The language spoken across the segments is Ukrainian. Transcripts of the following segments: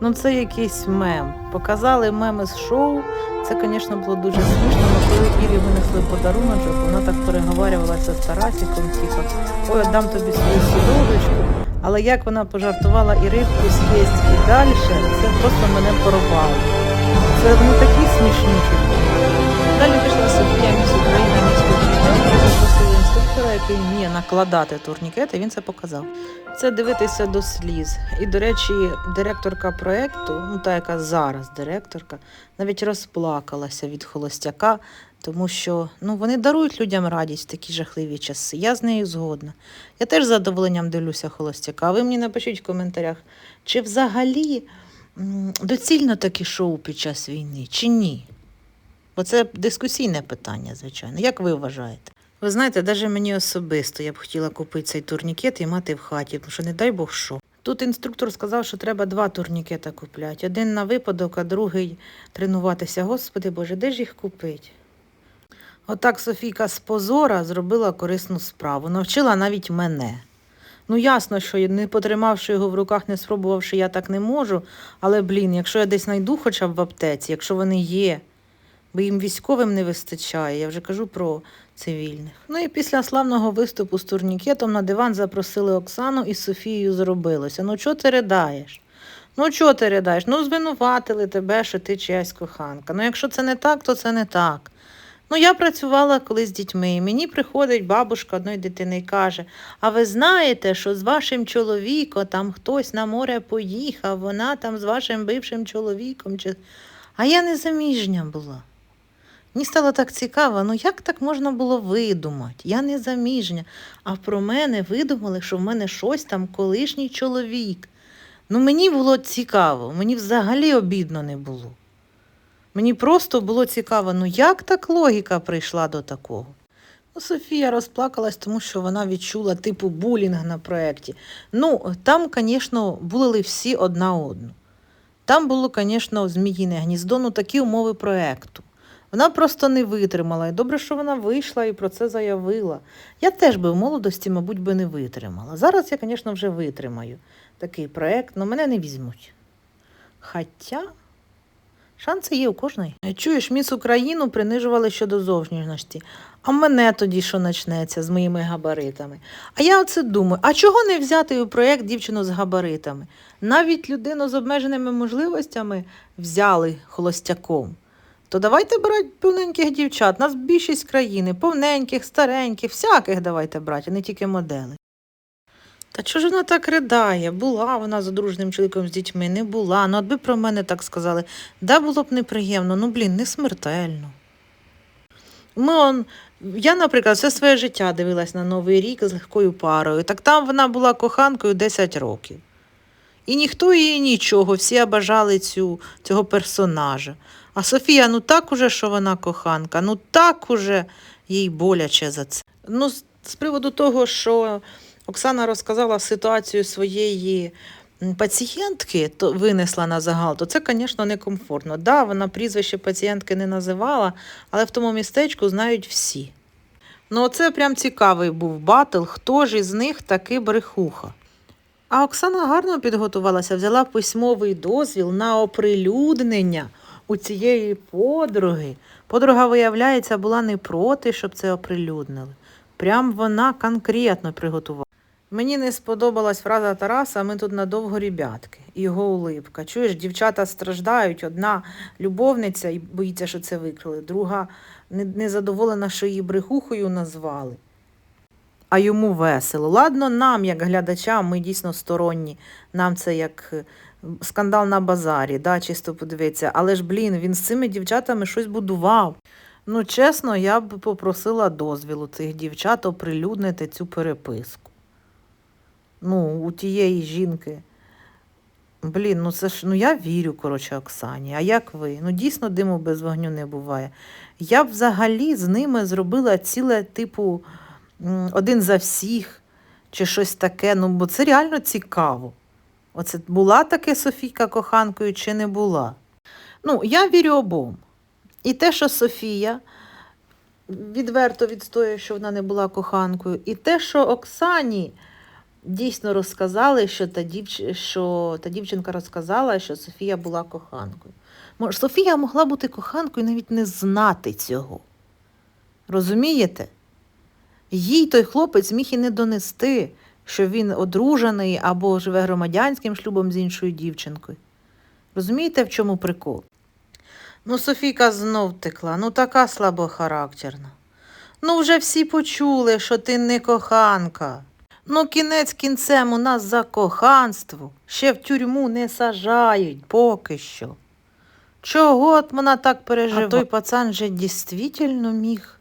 Ну, це якийсь мем. Показали меми з шоу. Це, звісно, було дуже смішно, але коли Ірі винесли подарунок, вона так переговарювалася з Тарасиком, типу, ой, дам тобі свою сідовочку. Але як вона пожартувала і рибку з'їсть і далі, це просто мене порвало. Це вони такі смішнючі. Далі пішла Софія який вміє накладати турнікети, він це показав. Це дивитися до сліз. І, до речі, директорка проєкту, ну та яка зараз директорка, навіть розплакалася від холостяка, тому що ну, вони дарують людям радість в такі жахливі часи. Я з нею згодна. Я теж з задоволенням дивлюся холостяка. А ви мені напишіть в коментарях, чи взагалі доцільно такі шоу під час війни, чи ні? Бо це дискусійне питання, звичайно. Як ви вважаєте? Ви знаєте, навіть мені особисто я б хотіла купити цей турнікет і мати в хаті, тому що не дай Бог що. Тут інструктор сказав, що треба два турнікета купляти. Один на випадок, а другий тренуватися. Господи Боже, де ж їх купити? Отак Софійка з позора зробила корисну справу, навчила навіть мене. Ну, ясно, що не потримавши його в руках, не спробувавши, я так не можу. Але, блін, якщо я десь знайду хоча б в аптеці, якщо вони є, бо їм військовим не вистачає, я вже кажу про цивільних. Ну і після славного виступу з турнікетом на диван запросили Оксану і з Софією зробилося. Ну, чого ти ридаєш? Ну, чого ти ридаєш? Ну, звинуватили тебе, що ти чиясь коханка. Ну, якщо це не так, то це не так. Ну, я працювала колись з дітьми, і мені приходить бабушка одної дитини і каже: А ви знаєте, що з вашим чоловіком там хтось на море поїхав, вона там з вашим бившим чоловіком. Чи... А я не заміжня була. Мені стало так цікаво, ну як так можна було видумати? Я не заміжня, а про мене видумали, що в мене щось там колишній чоловік. Ну мені було цікаво, мені взагалі обідно не було. Мені просто було цікаво, ну як так логіка прийшла до такого? Ну, Софія розплакалась, тому що вона відчула типу булінг на проєкті. Ну, там, звісно, були всі одна одну. Там було, звісно, зміїне гніздо, ну такі умови проєкту. Вона просто не витримала. І добре, що вона вийшла і про це заявила. Я теж би в молодості, мабуть, би не витримала. Зараз я, звісно, вже витримаю такий проєкт, але мене не візьмуть. Хоча шанси є у кожної. Чуєш, міс Україну принижували щодо зовнішності. А мене тоді що почнеться з моїми габаритами? А я оце думаю, а чого не взяти у проєкт дівчину з габаритами? Навіть людину з обмеженими можливостями взяли холостяком. То давайте брати повненьких дівчат. Нас більшість країни, повненьких, стареньких, всяких давайте брати, а не тільки модели. Та чого ж вона так ридає? Була вона з одружним чоловіком з дітьми, не була. Ну, от би про мене так сказали. Да, було б неприємно, ну блін, не смертельно. Ми он, я, наприклад, все своє життя дивилась на Новий рік з легкою парою. Так там вона була коханкою 10 років. І ніхто її нічого, всі обажали цю, цього персонажа. А Софія, ну так уже, що вона коханка, ну так уже їй боляче за це. Ну, з, приводу того, що Оксана розказала ситуацію своєї пацієнтки, то винесла на загал, то це, звісно, некомфортно. Да, вона прізвище пацієнтки не називала, але в тому містечку знають всі. Ну, оце прям цікавий був батл, хто ж із них таки брехуха. А Оксана гарно підготувалася, взяла письмовий дозвіл на оприлюднення у цієї подруги. Подруга, виявляється, була не проти, щоб це оприлюднили. Прям вона конкретно приготувала. Мені не сподобалась фраза Тараса, ми тут надовго ребятки. І його улипка. Чуєш, дівчата страждають, одна любовниця і боїться, що це викрили, друга не- незадоволена, що її брехухою назвали. А йому весело. Ладно, нам, як глядачам, ми дійсно сторонні. Нам це як скандал на базарі, да, чисто подивитися. Але ж, блін, він з цими дівчатами щось будував. Ну, чесно, я б попросила дозвілу цих дівчат оприлюднити цю переписку. Ну, у тієї жінки. Блін, ну це ж ну я вірю, коротше, Оксані. А як ви? Ну дійсно диму без вогню не буває. Я б взагалі з ними зробила ціле, типу, один за всіх чи щось таке. Ну, бо це реально цікаво. Оце була таке Софійка коханкою чи не була? Ну, я вірю обом. І те, що Софія відверто відстоює, що вона не була коханкою, і те, що Оксані дійсно розказали, що та, дівч... що та дівчинка розказала, що Софія була коханкою. Софія могла бути коханкою і навіть не знати цього. Розумієте? Їй той хлопець міг і не донести, що він одружений або живе громадянським шлюбом з іншою дівчинкою. Розумієте, в чому прикол? Ну, Софійка знов текла, ну така слабохарактерна. Ну, вже всі почули, що ти не коханка. Ну, кінець кінцем у нас за коханство. Ще в тюрму не сажають поки що. Чого от вона так переживає? А той пацан же дійсно міг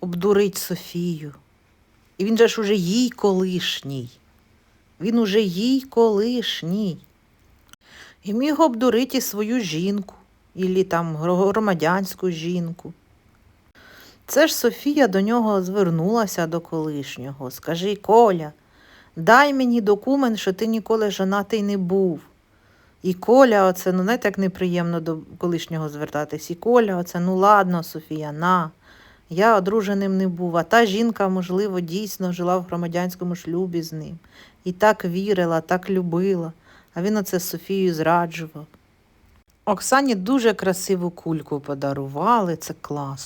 обдурить Софію. І він же ж уже їй колишній. Він уже їй колишній. І міг обдурити свою жінку, ілі там громадянську жінку. Це ж Софія до нього звернулася до колишнього. Скажи, Коля, дай мені документ, що ти ніколи жонатий не був. І Коля, оце, ну знаєте, як неприємно до колишнього звертатись. І Коля, оце, ну ладно, Софія, на. Я одруженим не був, а та жінка, можливо, дійсно жила в громадянському шлюбі з ним. І так вірила, так любила, а він оце Софію зраджував. Оксані дуже красиву кульку подарували, це клас.